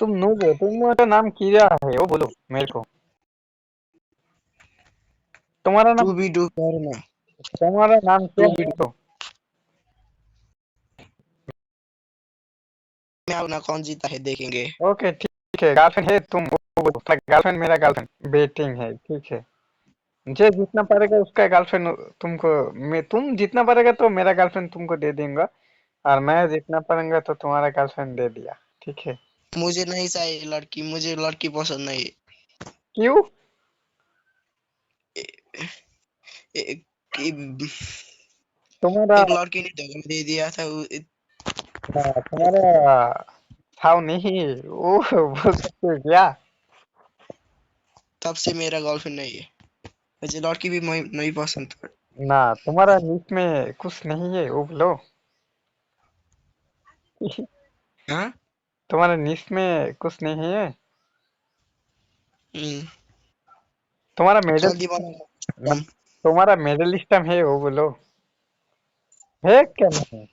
तुम नूब हो तुम्हारा नाम किया है वो बोलो मेरे को। तुम्हारा नाम तू भी डू करना तुम्हारा नाम क्या है? तो मैं अपना कौन जीता है देखेंगे। ओके ठीक है गर्लफ्रेंड है तुम गर्लफ्रेंड मेरा गर्लफ्रेंड बेटिंग है ठीक है। जो जितना पड़ेगा उसका गर्लफ्रेंड तुमको मैं तुम जितना पड़ेगा तो मेरा गर्लफ्रेंड तुमको दे दूँगा और मैं जितना पड़ेगा तो तुम्हारा गर्लफ्रेंड दे दिया ठीक है। मुझे नहीं चाहिए लड़की मुझे लड़की पसंद नहीं। क्यों? तुम्हारा लड़की ने धोखा दे दिया था हाँ, तुम्हारा छाव नहीं वो बोल सकते हो क्या? तब से मेरा गर्लफ्रेंड नहीं है। मुझे लड़की भी नहीं पसंद। ना तुम्हारा नीच में कुछ नहीं है वो बोलो। हाँ? तुम्हारा लिस्ट में कुछ नहीं है हम्म, तुम्हारा मेडल जल्दी बना तुम्हारा मेडल सिस्टम है वो बोलो। है क्या नहीं?